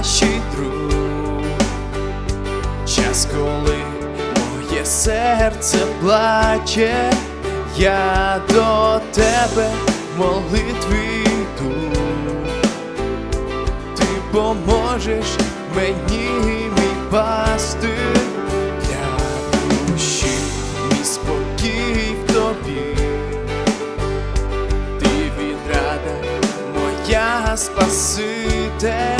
кращий друг, час, коли моє серце плаче, я до тебе молитві йду, ти поможеш мені, мій пасти для душі, мій спокій в тобі, ти відрада моя спаситель.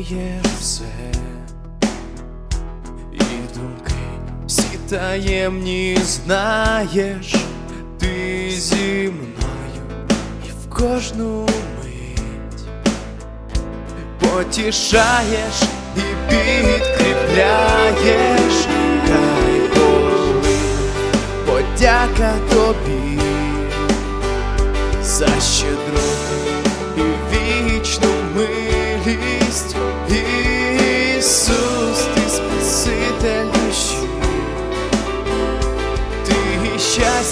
Розумієш все, і думки всі таємні знаєш, ти зі мною і в кожну мить. Потішаєш і підкріпляєш, хай Бог, подяка тобі за щедроту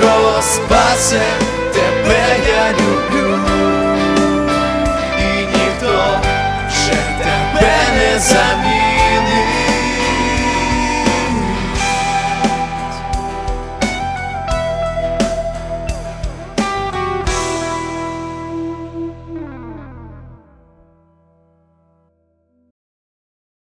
щиро спасе, тебе я люблю, і ніхто вже тебе не замінить.